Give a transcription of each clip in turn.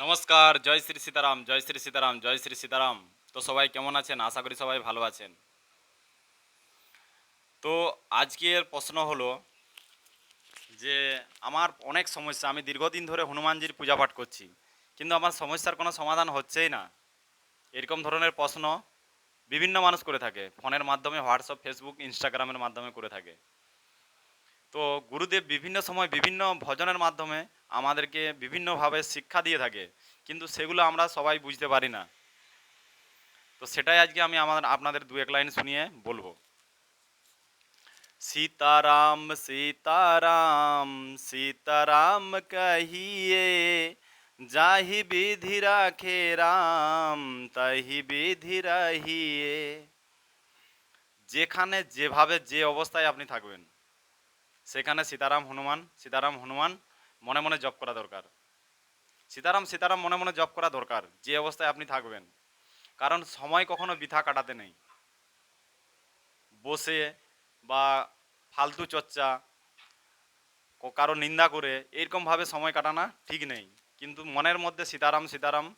নমস্কার, জয় শ্রী সীতারাম, জয় শ্রী সীতারাম, জয় শ্রী সীতারাম। তো সবাই কেমন আছেন? আশা করি সবাই ভালো আছেন। তো আজকের প্রশ্ন হলো যে, আমার অনেক সমস্যা, আমি দীর্ঘদিন ধরে হনুমানজির পূজা পাঠ করছি, কিন্তু আমার সমস্যার কোনো সমাধান হচ্ছেই না। এরকম ধরনের প্রশ্ন বিভিন্ন মানুষ করে থাকে, ফোনের মাধ্যমে, হোয়াটসঅ্যাপ, ফেসবুক, ইনস্টাগ্রামের মাধ্যমে করে থাকে। তো গুরুদেব বিভিন্ন সময় বিভিন্ন ভজনের মাধ্যমে আমাদেরকে বিভিন্নভাবে শিক্ষা দিয়ে থাকে, কিন্তু সেগুলো আমরা সবাই বুঝতে পারি না। তো সেটাই আজকে আমি আমার, আপনাদের দু এক লাইন শুনিয়ে বলব। সীতারাম সীতারাম সীতারাম কহিয়ে, যাহি বিধি রাখে রাম, তাহি বিধি রাহিয়ে। যেখানে যেভাবে যে অবস্থায় আপনি থাকবেন, সেখানে সীতারাম হনুমান সীতারাম হনুমান মনে মনে জপ করা দরকার। সীতারাম সীতারাম মনে মনে জপ করা দরকার। যে অবস্থায় আপনি থাকবেন। কারণ সময় কখনো বৃথা কাটাতে নেই। বসে বা ফালতু চর্চা কারও নিন্দা করে এইরকমভাবে সময় কাটানো ঠিক নেই। কিন্তু মনের মধ্যে সীতারাম সীতারাম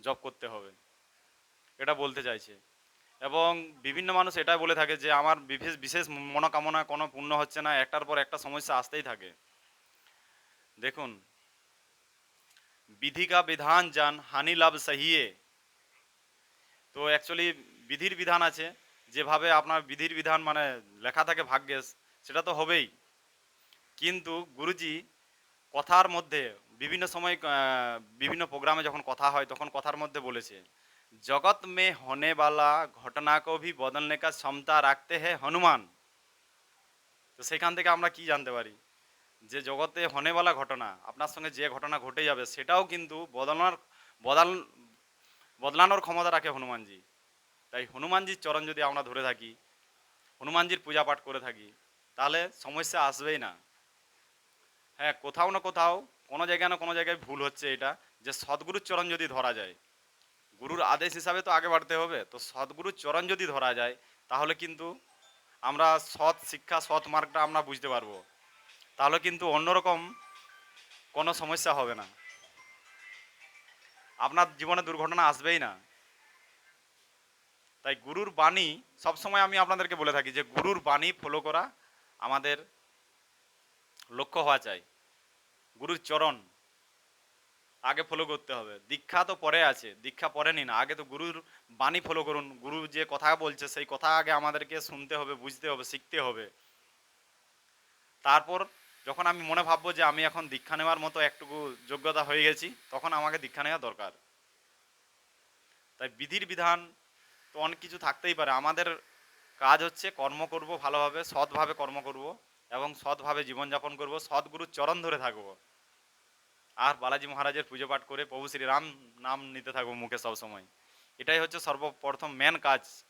জপ করতে হবে। এটা বলতে চাইছে। এবং বিভিন্ন মানুষ এটাই বলে থাকে যে, আমার বিশেষ বিশেষ মনোকামনা কোনো পূর্ণ হচ্ছে না। একটার পর একটা সমস্যা আসতেই থাকে। দেখুন বিধিকা বিধান যান হানি লাভ সহিয়ে। তো অ্যাকচুয়ালি বিধির বিধান আছে, যেভাবে আপনার বিধির বিধান মানে লেখা থাকে ভাগ্যে, সেটা তো হবেই। কিন্তু গুরুজি কথার মধ্যে বিভিন্ন সময় বিভিন্ন প্রোগ্রামে যখন কথা হয়, তখন কথার মধ্যে বলেছে, জগৎ মে হনে বালা ঘটনাকে ভি বদলনে কা ক্ষমতা রাখতে হে হনুমান। তো সেখান থেকে আমরা কি জানতে পারি? যে জগতে হনেওয়ালা ঘটনা, আপনার সঙ্গে যে ঘটনা ঘটে যাবে, সেটাও কিন্তু বদলানোর, বদল, বদলানোর ক্ষমতা রাখে হনুমানজি। তাই হনুমানজির চরণ যদি আমরা ধরে থাকি, হনুমানজির পূজা পাঠ করে থাকি, তাহলে সমস্যা আসবেই না। হ্যাঁ কোথাও না কোথাও, কোনো জায়গায় না কোনো জায়গায় ভুল হচ্ছে এটা, যে সদ্গুরুর চরণ যদি ধরা যায়, গুরুর আদেশ হিসাবে তো আগে বাড়তে হবে, তো সদ্গুরুর চরণ যদি ধরা যায়, তাহলে কিন্তু আমরা সৎ শিক্ষা, সৎ মার্গটা আমরা বুঝতে পারব। তাহলে কিন্তু অন্যরকম কোনো সমস্যা হবে না। আপনার জীবনে দুর্ঘটনা আসবেই না। তাই গুরুর বাণী সবসময় আমি আপনাদেরকে বলে থাকি যে, গুরুর বাণী ফলো করা আমাদের লক্ষ্য হওয়া চাই। গুরুর চরণ আগে ফলো করতে হবে। দীক্ষা তো পরে আছে, দীক্ষা পরে নিন আগে তো গুরুর বাণী ফলো করুন। গুরু যে কথা বলছে, সেই কথা আগে আমাদেরকে শুনতে হবে, বুঝতে হবে, শিখতে হবে। তারপর যখন আমি মনে ভাববো যে আমি এখন দীক্ষা নেওয়ার মতো একটুকু যোগ্যতা হয়ে গেছি, তখন আমাকে দীক্ষা নেওয়া দরকার। তাই বিধির বিধান তো অনেক কিছু থাকতেই পারে। আমাদের কাজ হচ্ছে কর্ম করব ভালোভাবে, সৎভাবে কর্ম করব এবং সৎভাবে জীবনযাপন করব সৎগুরুর চরণ ধরে থাকব। আর বালাজি মহারাজের পুজো পাঠ করে প্রভু শ্রীরাম নাম নিতে থাকব মুখে সব সময়। এটাই হচ্ছে সর্বপ্রথম মেন কাজ।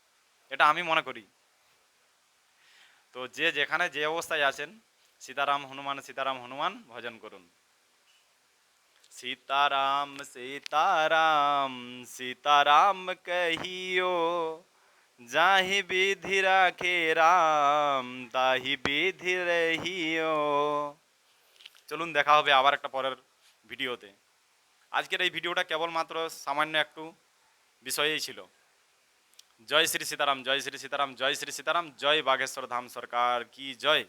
এটা আমি মনে করি। তো যে যেখানে যে অবস্থায় আছেন সীতারাম হনুমান সীতারাম হনুমান, ভজন করুন। সীতারাম সীতারাম সীতারাম কহিও যাহি বিধি রাখে রাম, তাহি বিধি রহিও চলুন দেখা হবে আবার একটা পরের ভিডিওতে। আজকের এই ভিডিওটা কেবলমাত্র সামান্য একটু বিষয়েই ছিল। জয় শ্রী সীতারাম, জয় শ্রী সীতারাম, জয় শ্রী সীতারাম, জয় বাঘেশ্বর ধাম সরকার, কি জয়?